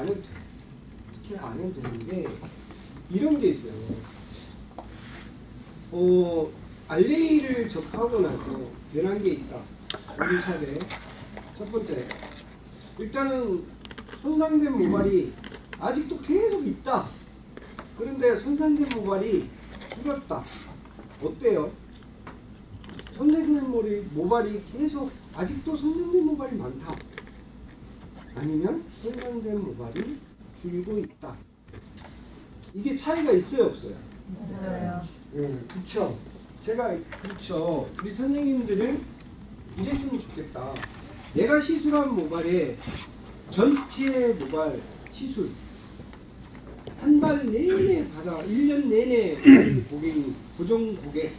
안 해도 돼. 그렇게 안 해도 되는데 이런 게 있어요. 어 알레이를 접하고 나서 변한 게 있다. 우리 샵에 첫 번째. 일단은 손상된 모발이 아직도 계속 있다. 그런데 손상된 모발이 줄었다. 어때요? 손상된 모발이 계속 아직도 손상된 모발이 많다 아니면 손상된 모발이 줄고 있다 이게 차이가 있어요 없어요? 있어요. 예, 그쵸. 제가, 그렇죠. 우리 선생님들은 이랬으면 좋겠다. 내가 시술한 모발에 전체 모발 시술 한 달 내내 받아, 1년 내내 고객이, 고정 고객,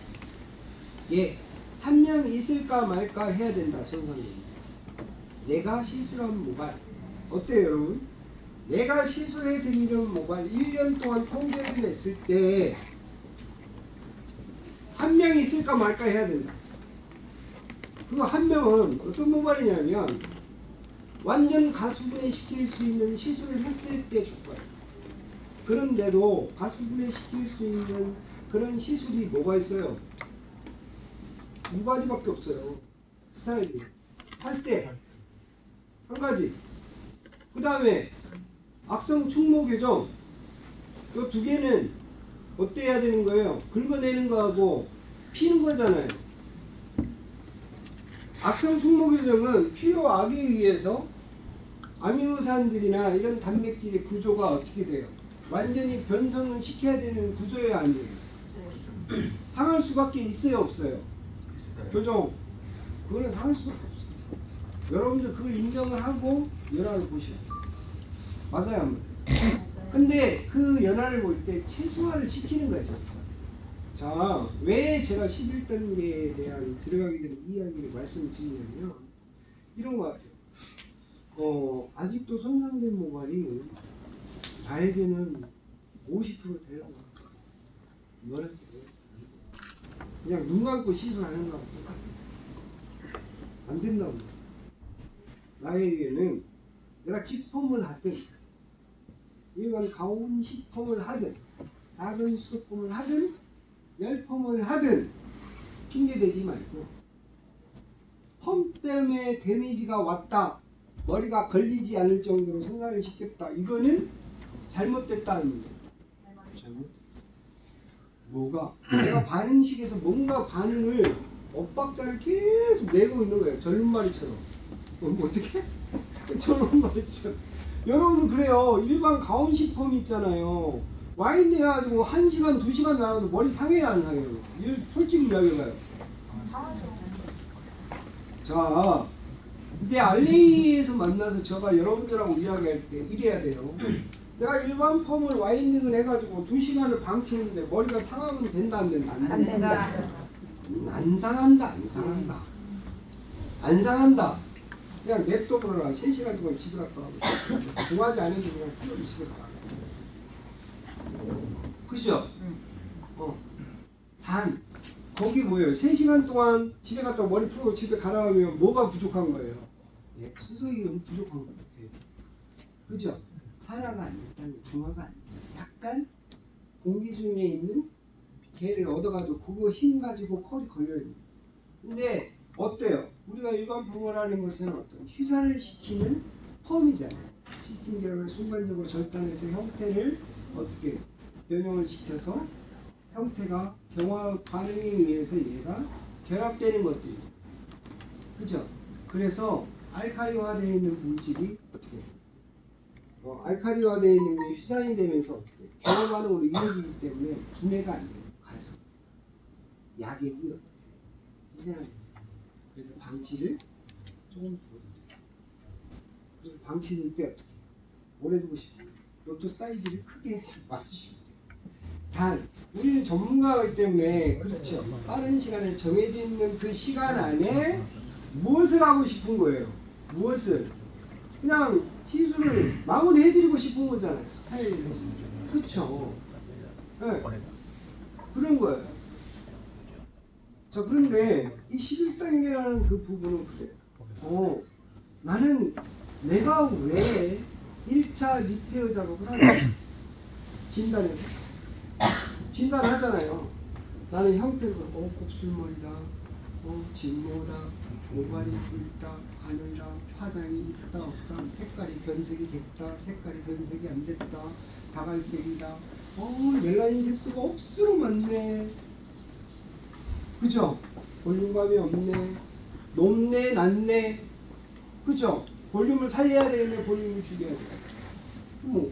예, 한 명 있을까 말까 해야 된다, 선생님. 내가 시술한 모발. 어때요, 여러분? 내가 시술해 드리는 모발 1년 동안 통계를 냈을 때 한 명이 있을까 말까 해야 된다. 그 한 명은 어떤 모발이냐면 완전 가수분해 시킬 수 있는 시술을 했을 때 조건. 그런데도 가수분해 시킬 수 있는 그런 시술이 뭐가 있어요? 두 가지밖에 없어요. 스타일이. 8세. 한 가지. 그 다음에 악성 충모 교정. 이 두 개는 어때야 되는 거예요? 긁어내는 거하고 피는 거잖아요. 악성 충모 교정은 피로 악에 의해서 아미노산들이나 이런 단백질의 구조가 어떻게 돼요? 완전히 변성을 시켜야 되는 구조예요, 아니에요? 상할 수밖에 있어요, 없어요? 교정. 그거는 상할 수밖에 없어요. 여러분들 그걸 인정을 하고 연화를 보셔야 돼요. 맞아요, 안 맞아요? 근데 그 연화를 볼 때 최소화를 시키는 거죠. 자, 왜 제가 11단계에 대한 들어가기 전에 이야기를 말씀드리냐면 이런 거 같아요. 어, 아직도 손상된 모발이 나에게는 50% 되려고 멀었어, 멀었어. 그냥 눈 감고 시술하는 거랑 똑같아. 안 된다고. 나에게는 내가 직폼을 하든 일반 가온 식품을 하든 작은 수품을 하든 열펌을 하든 핑계 대지 말고 펌 때문에 데미지가 왔다 머리가 걸리지 않을 정도로 생각을 시켰다. 이거는 잘못됐다는 거예요. 잘못 뭐가? 내가 반응식에서 뭔가 반응을 엇박자를 계속 내고 있는 거예요. 절름말이처럼 뭐 어떻게 절름말이처럼 여러분도 그래요. 일반 가온식 펌 있잖아요. 와인 내가지고 1시간, 2시간 나가도 머리 상해야 안 상해요? 이 솔직히 이야기해봐요. 자, 이제 알레이에서 만나서 제가 여러분들하고 이야기할 때 이래야 돼요. 내가 일반 펌을 와인딩을 해가지고 2시간을 방치했는데 머리가 상하면 된다 안 된다? 안. 된다. 음, 안 상한다 안 상한다. 안 상한다. 그냥 냅둬버려라. 3시간 동안 집에 갔다 와고 좋아하지 않은데 그냥 필요로 집에 가라. 그죠? 어. 단 거기 뭐예요? 3시간 동안 집에 갔다 머리 풀고 집에 가라 하면 뭐가 부족한 거예요? 예, 수소이온 부족한 것 같아요. 그죠? 산화가 아니고 중화가 아니고 약간 공기 중에 있는 개를 얻어가지고 그거 힘 가지고 컬이 걸려있는 근데 어때요? 우리가 일반 하는 것은 어떤 휴산을 시키는 펌이잖아요. 시스템 결합을 순간적으로 절단해서 형태를 어떻게 변형을 시켜서 형태가 경화 반응에 의해서 얘가 결합되는 것들이죠. 그죠? 그래서 알카리화되어 있는 물질이 어떻게? 어, 알카리화되어 있는 게 휴산이 되면서 어떻게? 경화 반응으로 이루어지기 때문에 분해가 안 돼요. 가서 약액이 어떻게 돼요. 그래서 방치를 조금 줄여드려요. 그래서 방치될 때 어떻게 해요? 오래 두고 싶어요. 로또 사이즈를 크게 말해주시면 돼요. 단 우리는 전문가이기 때문에 그렇죠. 빠른 시간에 정해져 있는 그 시간 안에 무엇을 하고 싶은 거예요? 무엇을? 그냥 시술을 마무리해드리고 싶은 거잖아요. 스타일에서. 그렇죠. 네. 그런 거예요. 자 그런데 이 11단계라는 그 부분은 그래. 어 나는 내가 왜 1차 리페어 작업을 하냐? 진단에서 진단하잖아요. 나는 형태가 어 곱슬머리다, 어 진모다, 모발이 굵다, 가늘다, 화장이 있다. 없다, 색깔이 변색이 됐다, 색깔이 변색이 안 됐다, 다갈색이다. 어 멜라닌 색소가 억수로 많네. 그죠? 볼륨감이 없네. 높네, 낮네. 그죠? 볼륨을 살려야 되겠네, 볼륨을 죽여야 돼. 뭐,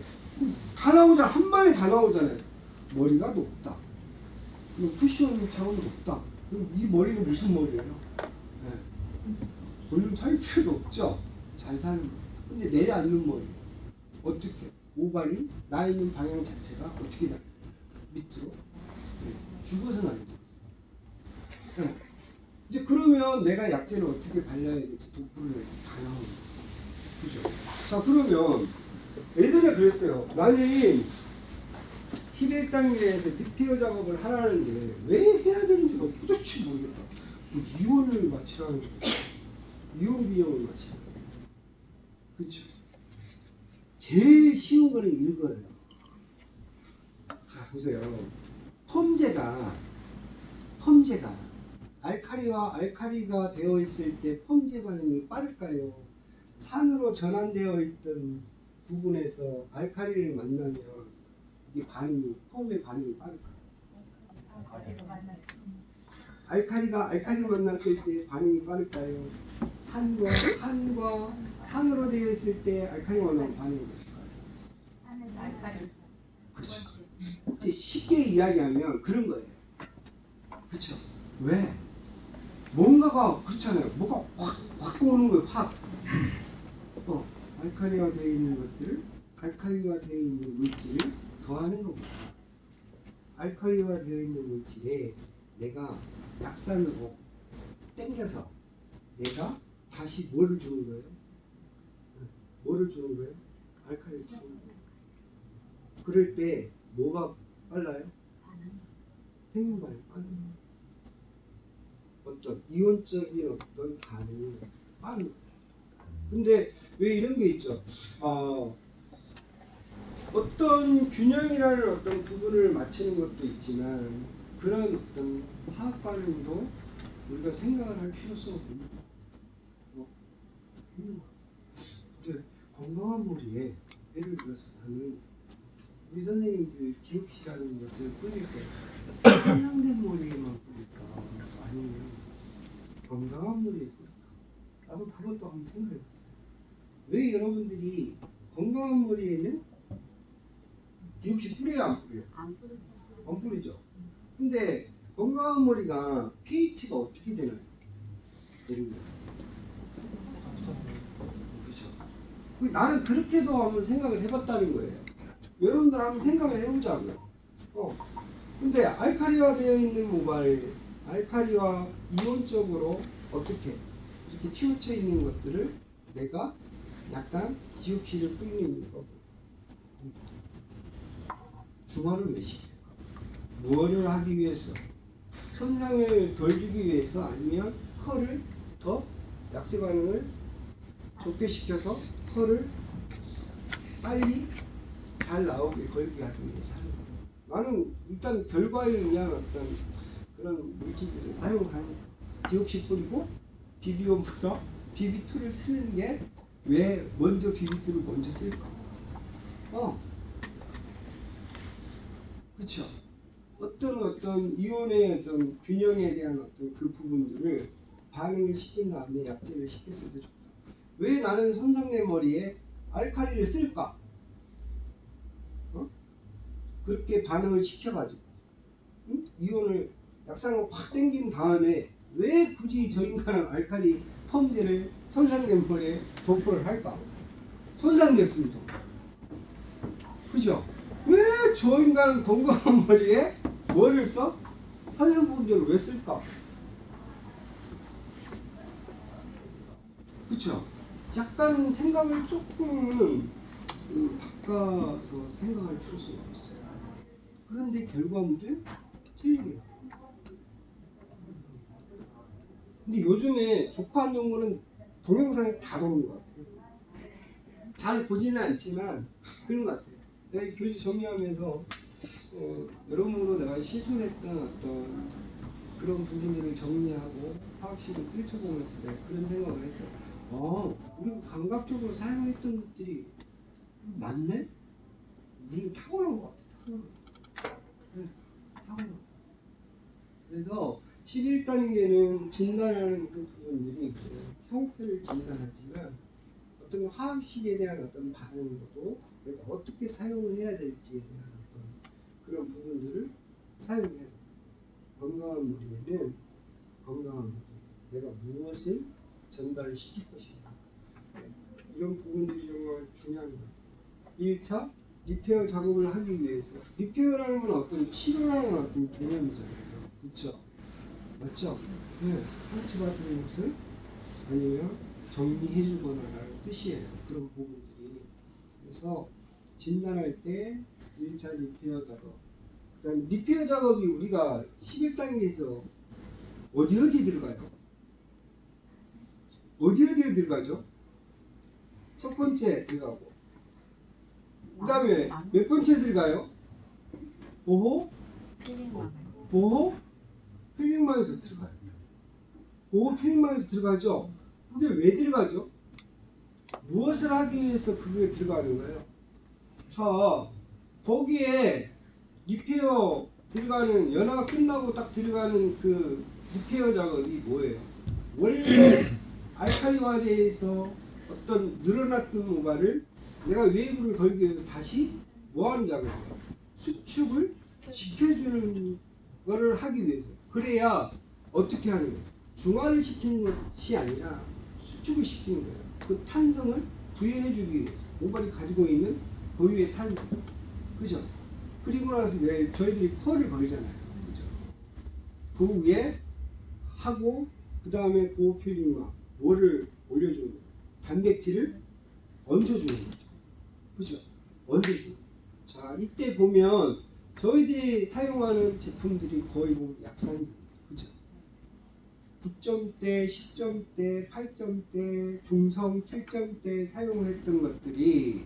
다 나오잖아. 한 방에 다 나오잖아요. 머리가 높다. 그리고 쿠션처럼 높다. 그럼 이 머리는 무슨 머리예요? 네. 볼륨 살 필요도 없죠. 잘 사는 거. 근데 내려앉는 머리. 어떻게? 모발이 나 있는 방향 자체가 어떻게 나? 밑으로. 네. 죽어서는 안 돼. 네. 이제 그러면 내가 약재를 어떻게 발라야 될지 도포를 다 나오는 거예요. 그죠? 자 그러면 예전에 그랬어요. 나는 11단계에서 리페어 작업을 하라는데 왜 해야 되는지가 도대체 모르겠다. 뭐 이혼을 마치라는 거죠. 이혼 비용을 마치라. 그렇죠. 제일 쉬운 거는 이거예요. 자 보세요. 펌제가 펌제가 알카리와 알카리가 되어 있을 때 펌제 반응이 빠를까요? 산으로 전환되어 있던 부분에서 알카리를 만나면 이게 반응이 펌의 반응이 빠를까요? 알카리가 알카리를 만났을 때 반응이 빠를까요? 산과 산과 산으로 되어 있을 때 알카리 만나면 반응이 빠를까요? 그렇죠. 이제 쉽게 이야기하면 그런 거예요. 그렇죠. 왜? 뭔가가 그렇잖아요. 뭐가 확, 확 오는 거예요. 확. 어, 알칼리가 되어 있는 것들을 알칼리가 되어 있는 물질을 더하는 겁니다. 알칼리가 되어 있는 물질에 내가 약산으로 땡겨서 내가 다시 뭐를 주는 거예요? 뭐를 주는 거예요? 알칼리를 주는 거예요. 그럴 때 뭐가 빨라요? 행운 반응 빠른 어떤 이온적인 어떤 반응이 거예요. 근데 왜 이런 게 있죠? 어, 어떤 균형이라는 어떤 부분을 맞추는 것도 있지만 그런 어떤 화학 반응도 우리가 생각을 할 필요성이 있는 거 어, 있는 거 건강한 머리에 예를 들어서 나는 우리 선생님들 기억시라는 것을 뿌릴 때 한양된 머리에만 뿌릴까 아니면 건강한 머리에 뿌릴까 나도 그것도 한번 생각해봤어요. 왜 여러분들이 건강한 머리에는 디옥시 뿌려요 안 뿌려요? 안 뿌리죠. 근데 건강한 머리가 pH가 어떻게 되나요? 예를 들어 그렇죠. 그 나는 그렇게도 한번 생각을 해봤다는 거예요. 여러분들 한번 생각을 해보자고요. 어. 근데 알카리화 되어 있는 모발 알카리와 이온적으로 어떻게 이렇게 치우쳐 있는 것들을 내가 약간 디옥시를 뿌리는 거고 중화를 왜 시킬까? 무엇을 하기 위해서? 손상을 덜 주기 위해서 아니면 컬을 더 약제 반응을 좋게 시켜서 컬을 빨리 잘 나오게 걸게 하기 위해서 하는 거예요. 나는 일단 결과에 의한 어떤 그런 물질들을 사용하는 디옥시 뿌리고 비비온보다 비비2를 쓰는 게 왜 먼저 비비2를 먼저 쓸까? 어. 그렇죠. 어떤 어떤 이온의 어떤 균형에 대한 어떤 그 부분들을 반응을 시킨 다음에 약제를 시켰을 때 좋다. 왜 나는 손상된 머리에 알칼리를 쓸까? 어? 그렇게 반응을 시켜가지고 응? 이온을 약상을 확 땡긴 다음에 왜 굳이 저 인간은 알칼리 펌제를 손상된 머리에 도포를 할까? 손상됐습니다. 그죠? 왜 저 인간은 건강한 머리에 뭐를 써? 산성분제를 왜 쓸까? 그쵸? 약간 생각을 조금 음, 바꿔서 생각할 필요성이 있어요. 그런데 결과물은 틀리게. 근데 요즘에 조판 연구는 동영상에 다 도는 것 같아요. 잘 보지는 않지만 그런 것 같아요. 내가 이 교재 정리하면서 어, 여러모로 내가 시술했던 어떤 그런 부분들을 정리하고 화학식을 들춰보면서 내가 그런 생각을 했어요. 어, 우리가 감각적으로 사용했던 것들이 맞네? 우리는 타고난 것 같아, 타고난 것. 네, 타고난 것. 그래서 11단계는 진단하는 그 부분들이 그 형태를 진단하지만 어떤 화학식에 대한 어떤 반응도 내가 어떻게 사용을 해야 될지에 대한 어떤 그런 부분들을 사용해야. 건강한 물리에는 건강한 물 내가 무엇을 전달을 시킬 것인가 이런 부분들이 정말 중요한 것 같아요. 1차 리페어 작업을 하기 위해서 리페어라는 건 어떤 치료라는 어떤 개념이잖아요. 그렇죠? 맞죠? 네, 상처받은 것을 아니면 정리해주거나라는 뜻이에요. 그런 부분들이. 그래서 진단할 때 1차 리페어 작업. 그 다음에 리페어 작업이 우리가 11단계에서 어디 어디 들어가요? 어디 어디에 들어가죠? 첫 번째 들어가고. 그 다음에 몇 번째 들어가요? 보호? 보호? 필링망에서 들어가요. 보호 필링망에서 들어가죠? 그게 왜 들어가죠? 무엇을 하기 위해서 그게 들어가는 거예요? 자, 거기에 리페어 들어가는 연화가 끝나고 딱 들어가는 그 리페어 작업이 뭐예요? 원래 알칼리화대에서 어떤 늘어났던 모발을 내가 웨이브를 걸기 위해서 다시 뭐 하는 작업이에요? 수축을 시켜주는 거를 하기 위해서 그래야 어떻게 하는 거예요? 중화를 시키는 것이 아니라 수축을 시키는 거예요. 그 탄성을 부여해주기 위해서 모발이 가지고 있는 고유의 탄성, 그죠? 그리고 나서 내 저희들이 컬을 걸잖아요, 그죠? 그 위에 하고 그 다음에 보호필링과 뭐를 올려주는 거예요? 단백질을 얹어주는 거죠, 그죠? 얹어주는. 자, 이때 보면 저희들이 사용하는 제품들이 거의 뭐 약산제, 그죠? 9점대, 10점대, 8점대, 중성 7점대 사용을 했던 것들이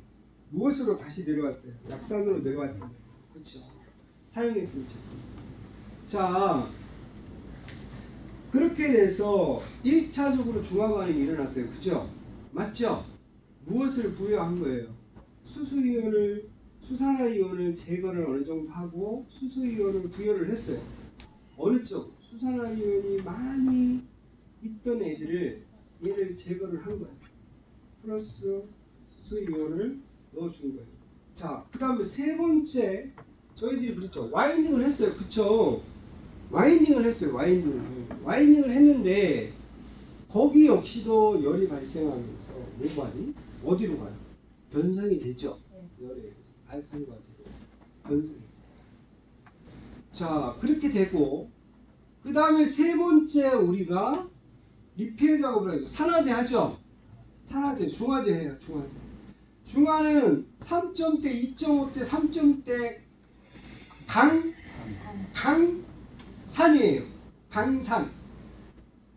무엇으로 다시 내려왔어요? 약산으로 내려왔잖아요. 그렇죠? 사용했던 제품. 자, 그렇게 돼서 1차적으로 중화 반응이 일어났어요. 그죠? 맞죠? 무엇을 부여한 거예요? 수수이온을 수산화이온을 제거를 어느 정도 하고 수수이온을 부여를 했어요. 어느 쪽? 수산화이온이 많이 있던 애들을 얘를 제거를 한 거예요. 플러스 수이온을 넣어준 거예요. 자, 그 다음에 세 번째 저희들이 그랬죠. 와인딩을 했어요. 그쵸? 와인딩을 했어요. 와인딩을. 와인딩을 했는데 거기 역시도 열이 발생하면서 모발이 어디로 가요? 변성이 되죠. 열에 의해서. 알칼리가 되고 변성이. 자, 그렇게 되고 그 다음에 세 번째 우리가 리페어 작업을 하죠. 산화제 하죠. 산화제, 중화제 해요. 중화제. 중화는 3점대, 2.5대, 3점대 강, 강 산이에요. 강산.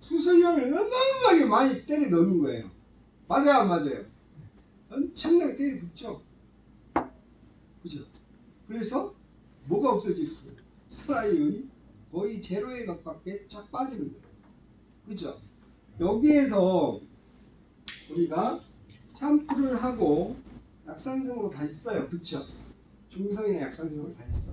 수소연을 어마어마하게 많이 때려 넣는 거예요. 맞아요, 안 맞아요? 엄청나게 때려 붙죠. 그죠? 그래서 뭐가 없어지는 거예요? 수라이온이 거의 제로에 가깝게 쫙 빠지는 거예요. 그죠? 여기에서 우리가 샴푸를 하고 약산성으로 다시 써요. 그쵸? 중성이나 약산성으로 다시 써.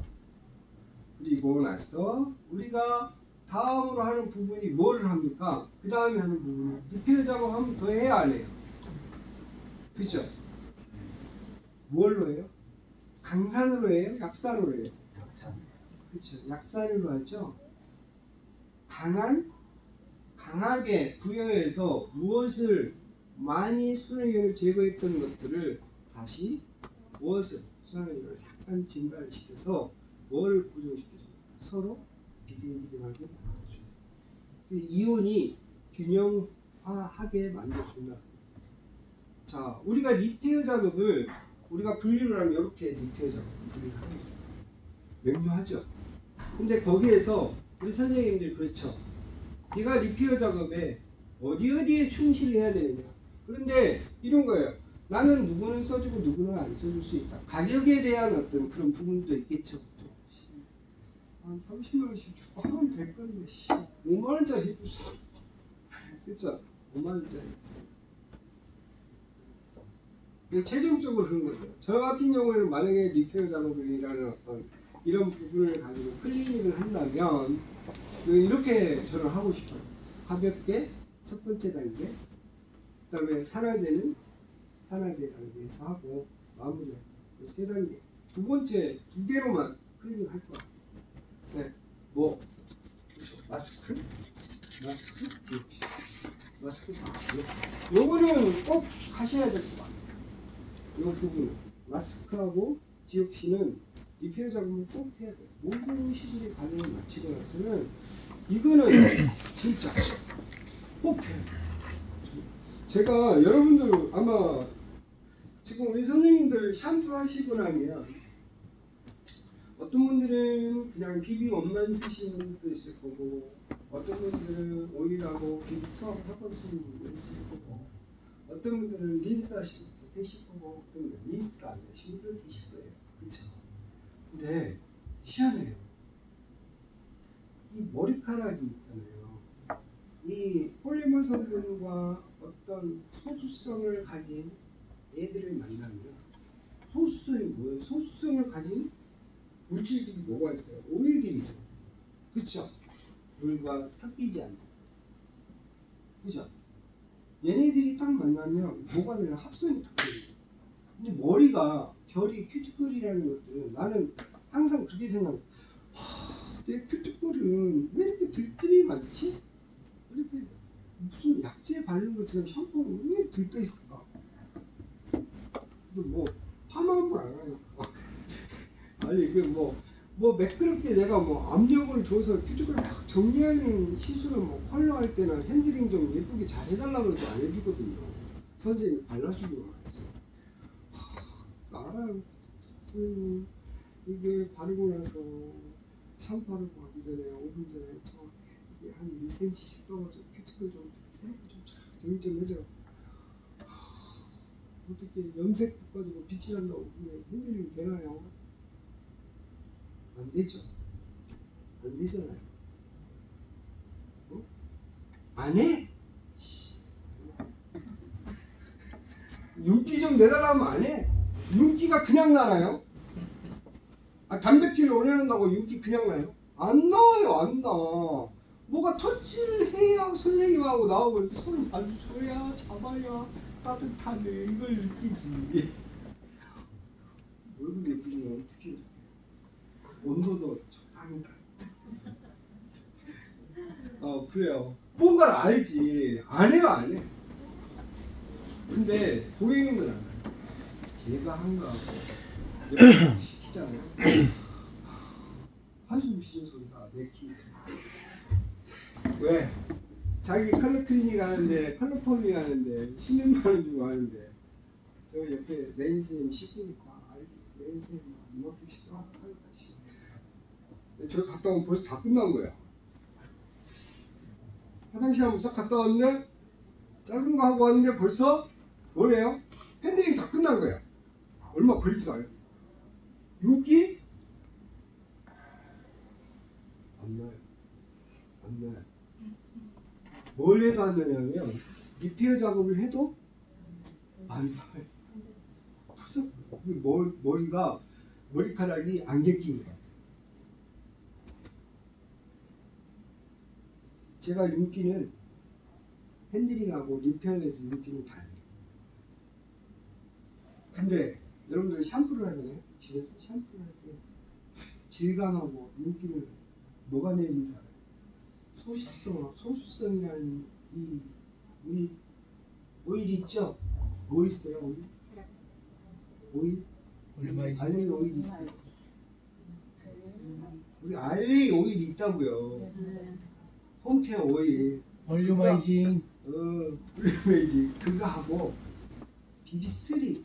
그리고 나서 우리가 다음으로 하는 부분이 뭐를 합니까? 그 다음에 하는 부분은 리페어 작업 한번 더 해야 안 해요. 그죠? 뭘로 해요? 강산으로 해요? 약산으로 해요? 그렇죠. 약산으로 하죠. 강한 강하게 부여해서 무엇을 많이 수능을 제거했던 것들을 다시 무엇을 수능을 약간 증가를 시켜서 뭘 고정시켜줍니까? 서로 비등비등하게 만들어줍니다. 그 이온이 균형화하게 만들어준다. 자, 우리가 리페어 작업을 우리가 분류를 하면 이렇게 작업 분류를 합니다. 명료하죠. 근데 거기에서 우리 선생님들이 그렇죠. 네가 리페어 작업에 어디 어디에 충실해야 되느냐. 그런데 이런 거예요. 나는 누구는 써주고 누구는 안 써줄 수 있다. 가격에 대한 어떤 그런 부분도 있겠죠. 또. 한 30만 원씩 주고 하면 될 건데 씨. 5만 원짜리 해줄 수 그쵸? 5만 원짜리 최종적으로 그런 거죠. 저 같은 경우에는 만약에 리페어 작업이라는 어떤 이런 부분을 가지고 클리닉을 한다면 그 이렇게 저는 하고 싶어요. 가볍게 첫 번째 단계, 그 다음에 산화제는 산화제 단계에서 하고 마무리하고 그세 단계. 두 번째 두 개로만 클리닉 할 거야. 네, 뭐 마스크, 마스크, 마스크. 요거는 꼭 하셔야 될 것 같아요. 요 부분 마스크하고 디옥시는 리페어 작업을 꼭 해야 돼요. 모든 시술이 가능을 마치고 나서는 이거는 진짜 꼭 해요. 제가 여러분들 아마 지금 우리 선생님들 샴푸 하시고 나면 어떤 분들은 그냥 비비원만 쓰시는 분도 있을 거고 어떤 분들은 오일하고 비비 투하고 섞어서 쓰는 분도 있을 거고 어떤 분들은 린스 하시는 분도 계실 거고 어떤 분들은 린스 안 하시는 분도 계실 거예요. 그쵸? 근데 희한해요. 이 머리카락이 있잖아요. 이 폴리머 성분과 어떤 소수성을 가진 애들을 만나면 소수성이 뭐예요? 소수성을 가진 물질들이 뭐가 있어요? 오일들이죠. 그쵸? 물과 섞이지 않는. 그죠? 얘네들이 딱 만나면 뭐가 되냐? 합성이 딱 돼요. 근데 머리가 결이 큐티클이라는 것들은 나는 항상 그렇게 생각해. 하, 내 큐티클은 왜 이렇게 들들이 많지? 이렇게 무슨 약재 바르는 것처럼 샴푸는 왜 들떠 있을까? 근데 뭐 파마 한 번 안 하니까. 아니 이게 뭐. 뭐 매끄럽게 내가 뭐 압력을 줘서 큐티클 막 정리하는 시술을 뭐 컬러 할 때는 핸들링 좀 예쁘게 잘 해달라고 해도 안 해주거든요. 선생님이 발라주고 말이죠. 하, 알아요. 선생님 이게 바르고 나서 샴푸하러 가기 전에 5분 전에 저 이게 한 1cm씩 떠가지고 큐티클 좀 세게 좀쫙 정리 좀 해줘. 하, 어떻게 염색 가지고 빛이 난다고 그게 핸들링 되나요? 안 되죠. 안 되잖아요. 어? 안 해? 씨. 윤기 좀 내달라면 안 해. 윤기가 그냥 나나요? 아, 단백질 올려놓는다고 윤기 그냥 나요? 안 나와요, 안 나. 뭐가 터치를 해야 선생님하고 나오고 손을 만져야 잡아야 따뜻하네. 이걸 느끼지. 얼굴 예쁘지만 어떻게. 온도도 적당히 어 그래요. 뭔가를 알지. 안 해요 안 해. 근데 고객님은 알아요. 제가 한 거하고 시키잖아요. 한숨 쉬는 소리가 내키죠 왜? 자기 컬러 클리닉 하는데 컬러 펌밍 하는데 10몇만 원 주고 하는데. 저 옆에 레인 쌤 시키니까 알지 레인 쌤 이만큼 시켜 저 갔다 오면 벌써 다 끝난 거야. 화장실 한번 싹 갔다 왔는데 짧은 거 하고 왔는데 벌써 뭐래요? 핸들링 다 끝난 거야. 얼마 걸리지도 않아요. 6기? 안 나요. 안 나요. 뭘 해도 안 나냐면 리페어 작업을 해도 안 나요. 그래서 머리, 머리가 머리카락이 안개 낀 거야. 제가 윤기는 핸들링하고 리페어에서 윤기는 달라요. 근데 여러분들 샴푸를 하잖아요. 집에서 샴푸를 할 때 질감하고 윤기를 뭐가 내는 줄 알아요? 소수성, 소수성이라는 이 우리 오일 있죠? 뭐 있어요? 오일? 오일? 알리 오일 있어요. 우리 알리 오일 있다고요. 홈케어 오일. 올리바이징. 어, 블루베이지 그거 하고 BB3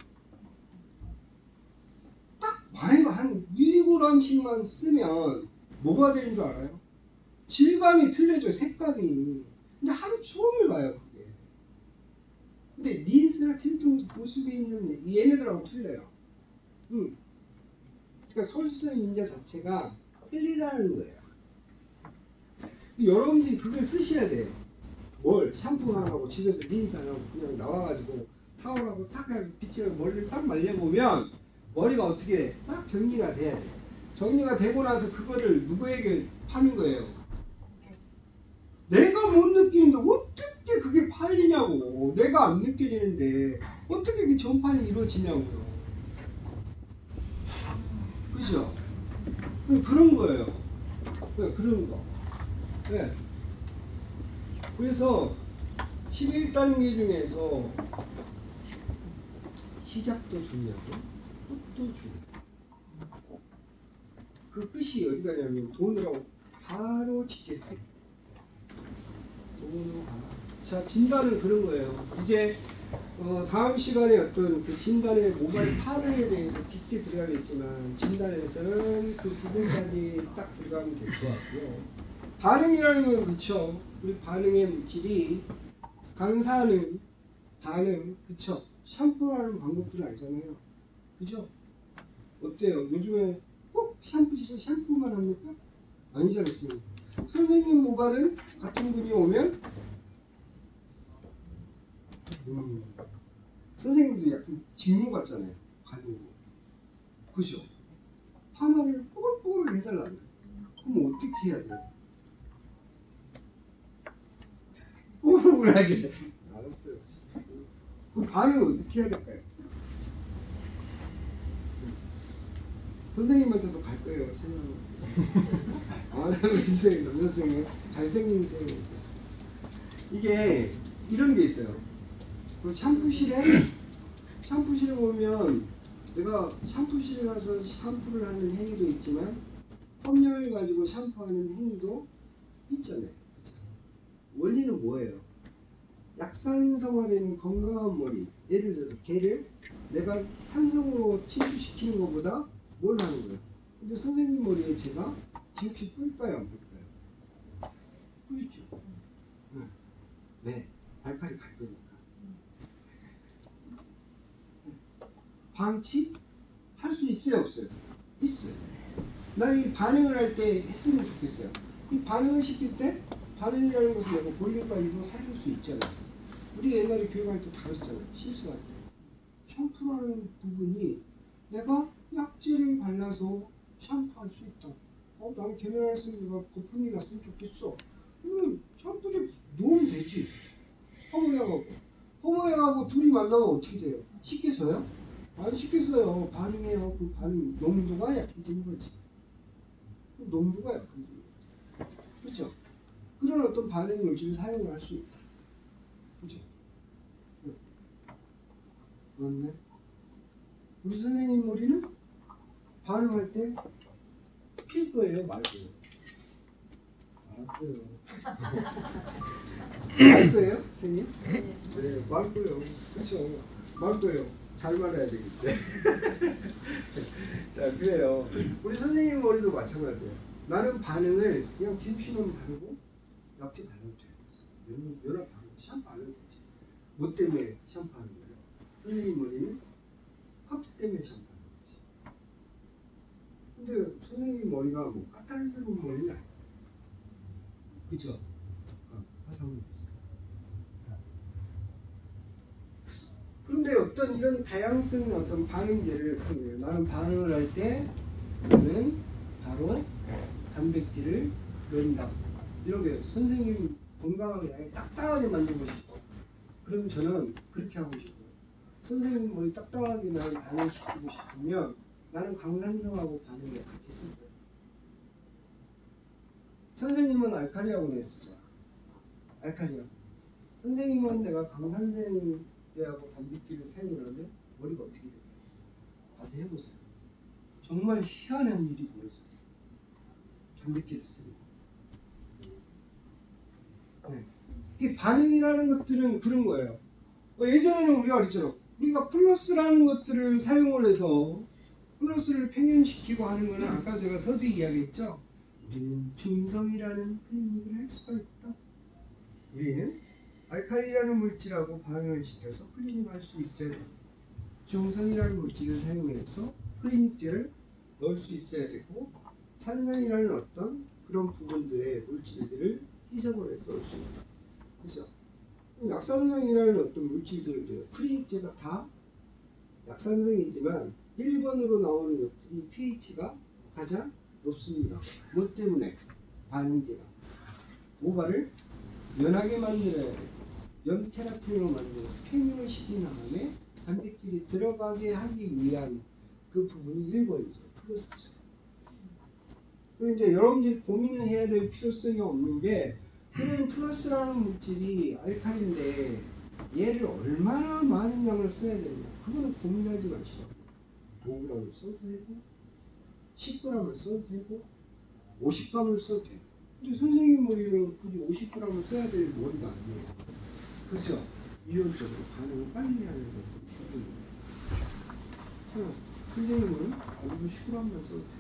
딱 많이 한 1, 2g씩만 쓰면 뭐가 되는 줄 알아요? 질감이 틀려져 색감이. 근데 하루 종일 가요 그게. 근데 린스나 틴트 보습에 있는 이 얘네들하고 틀려요. 음. 그러니까 솔선 인자 자체가 틀리다는 거예요 여러분들이 그걸 쓰셔야 돼요. 뭘 샴푸 안 하고 집에서 린스 안 하고 그냥 나와가지고 타올하고 탁 하고 빗질을 머리를 딱 말려보면 머리가 어떻게 싹 정리가 돼야 돼 정리가 되고 나서 그거를 누구에게 파는 거예요? 내가 못 느끼는데 어떻게 그게 팔리냐고. 내가 안 느껴지는데 어떻게 그 전판이 이루어지냐고요. 그죠? 그런 거예요. 네, 그런 거 네. 그래서 11단계 중에서 시작도 중요하고 끝도 중요해요. 그 끝이 어디 가냐면 돈으로 바로 직결 돼 돈으로 바로 자 진단은 그런 거예요. 이제 어, 다음 시간에 어떤 그 진단의 모바일 파능에 대해서 깊게 들어가겠지만 진단에서는 그 부분까지 딱 들어가면 될 것 같고요 반응이라는 건 그렇죠 우리 반응의 물질이 강사는 반응 그쵸? 샴푸하는 방법들 알잖아요. 그죠? 어때요? 요즘에 꼭 샴푸실에 샴푸만 합니까? 아니지 않습니까? 선생님 모발은 같은 분이 오면 음, 선생님도 약간 직무 같잖아요. 가지고. 그죠? 파마를 뽀글뽀글 해달라면 그럼 어떻게 해야 돼요 뽀글뽀글하게. 알았어요. 그 반응을 어떻게 해야 될까요? 선생님한테도 갈 거예요 생각은 아 우리 선생님 남자 선생님. 잘생긴 선생님. 이게 이런 게 있어요. 그 샴푸실에 샴푸실에 보면 내가 샴푸실에 가서 샴푸를 하는 행위도 있지만 펌령을 가지고 샴푸하는 행위도 있잖아요 원리는 뭐예요? 약산성화된 건강한 머리 예를 들어서 개를 내가 산성으로 침투시키는 것보다 뭘 하는 거예요? 근데 선생님 머리에 제가 지옥시 뿔까요 안 뿔까요? 뿔죠 네. 왜? 발칼이 갈 거니까 방치? 할 수 있어요 없어요? 있어요 난이 반응을 할 때 했으면 좋겠어요 이 반응을 시킬 때 반응이라는 것은 내가 볼륨과 일부 살릴 수 있잖아요. 우리 옛날에 교육할 때 다 그랬잖아요. 실수할 때. 샴푸라는 부분이 내가 약재를 발라서 샴푸할 수 있다. 어 나는 계면할 수 있는 거 거품이 났으면 좋겠어. 그러면 샴푸 좀 놓으면 되지. 허무양하고. 허무양하고 둘이 만나면 어떻게 돼요? 쉽게 써요? 안 쉽게 써요. 반응해요. 그 반응 농도가 약해지는 거지. 그 농도가 약해지는 거지 그렇죠? 그런 어떤 반응 물질을 사용을 할 수 있다 그렇죠? 네. 맞네 우리 선생님 머리는 반응할 때 필 거예요 말 거예요 알았어요 말 거예요 선생님? 네, 말 거예요. 그렇죠. 말 거예요. 잘 말해야 되겠지. 자, 그래요. 우리 선생님 머리도 마찬가지예요. 나는 반응을 그냥 김치만 바르고 약재 발라도 돼요. 여러, 여러 바르고 샴푸 안 해도 되지. 뭐 때문에 샴푸 하는 거예요? 선생님 머리는 커트 때문에 샴푸 하는 거지. 근데 선생님 머리가 뭐 까탈스러운 머리는 아니잖아요. 그죠? 어, 화상은 그런데 어떤 이런 다양성 어떤 반응제를 하는 거예요. 나는 반응을 할 때 나는 바로 단백질을 넣는다. 이렇게 선생님 건강하게 딱딱하게 만들고 싶어. 그럼 저는 그렇게 하고 싶어요. 선생님 머리 딱딱하게 나는 반응시키고 싶으면 나는 강산성하고 반응을 같이 쓸 거예요. 선생님은 알카리하고 쓰잖아. 알카리하고. 선생님은 내가 강산생 제하고 단백질을 사용하면 머리가 어떻게 될까요? 가서 해보세요. 정말 희한한 일이 벌어져요. 쓰고. 네. 이 반응이라는 것들은 그런 거예요. 어, 예전에는 우리가 그랬죠. 우리가 플러스라는 것들을 사용을 해서 플러스를 팽현시키고 하는 거는 아까 제가 서두 이야기했죠. 중성이라는 클리닉을 할 수가 있다. 우리는 알칼리라는 물질하고 반응을 시켜서 클리닉 할수 있어야 돼. 중성이라는 물질을 사용해서 클리닉제를 넣을 수 있어야 되고 산성이라는 어떤 그런 부분들의 물질들을 희석을 해서 넣을 수 있다. 그래서 약산성이라는 어떤 물질들은요 클리닉제가 다 약산성이지만 1번으로 나오는 것들이 pH가 가장 높습니다. 뭐 때문에? 반응제가 모발을 연하게 만들어야 돼. 연 케라틴으로 만들어 팽을 시킨 다음에 단백질이 들어가게 하기 위한 그 부분이 1번이죠. 플러스. 그리고 이제 여러분들이 고민을 해야 될 필요성이 없는 게 그런 플러스라는 물질이 알칼인데 얘를 얼마나 많은 양을 써야 되냐. 그거는 고민하지 마시라고 5g을 써도 되고 10g을 써도 되고 50g을 써도 돼요 근데 선생님 머리는 굳이 50g을 써야 될 머리가 아니에요. 그렇죠? 이론적으로 반응을 빨리 하는 거거든요 자, 선생님은 아무도 10g만 써도 돼요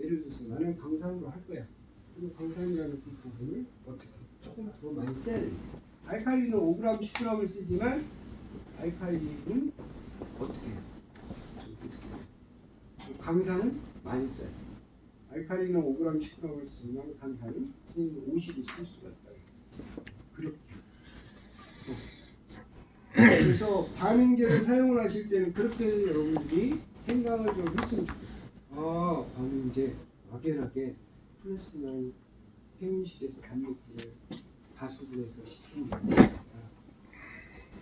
예를 들어서 나는 강산으로 할 거야 그리고 강산이라는 그 부분을 어떻게 조금 더 많이 써야 됩니다. 알칼리는 5g, 10g을 쓰지만 알칼리는 어떻게 해요? 강산은 많이 써요. 알칼리는 5g, 10g을 쓰면 강산은 스님은 50을 쓸 수가 있다. 그렇게. 어. 그래서 반응제를 사용을 하실 때는 그렇게 여러분들이 생각을 좀 했으면 좋겠어요. 아, 반응제 막연하게 플러스는 팽윤식에서 단백질을 가수분해서 시킵니다.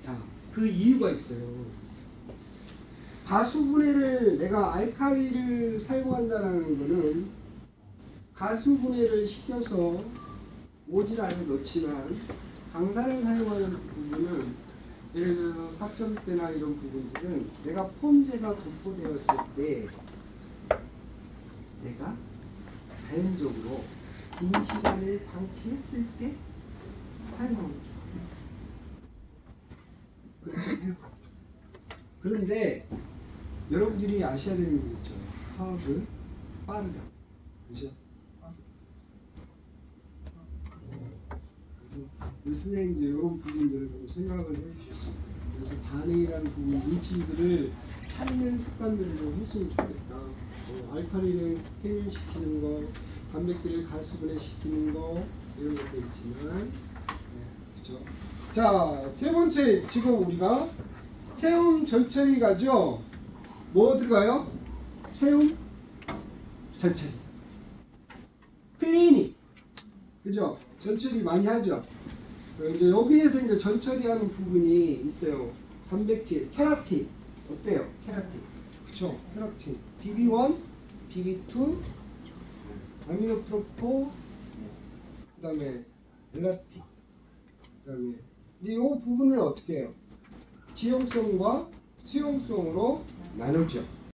자, 그 이유가 있어요. 가수분해를 내가 알칼리를 사용한다는 것은 가수분해를 시켜서 모질 안에 넣지만 강산을 사용하는 부분은 예를 들어서 사점대나 이런 부분들은 내가 폼제가 도포되었을 때 내가 자연적으로 긴 시간을 방치했을 때. 그렇게 해요. 그런데 여러분들이 아셔야 되는 게 있죠. 화학은 빠르다. 그죠? 그래서 선생님들 이런 부분들을 좀 생각을 해주셨습니다. 그래서 반응이라는 부분, 물질들을 찾는 습관들을 좀 했으면 좋겠다. 어, 알칼리는 팽윤시키는 거, 단백질을 가수분해시키는 거 이런 것도 있지만, 네, 그죠? 자, 세 번째 지금 우리가 세움 전처리 가죠. 뭐 들어가요? 세움 전처리. 클리닉. 그죠? 전처리 많이 하죠. 어, 이제 여기에서 이제 전처리하는 부분이 있어요. 단백질, 케라틴 어때요? 케라틴, 그쵸? 케라틴, BB1, BB2, 아미노프로포, 그 다음에 엘라스틱, 그 다음에 근데 이 부분을 어떻게 해요? 지용성과 수용성으로 나누죠.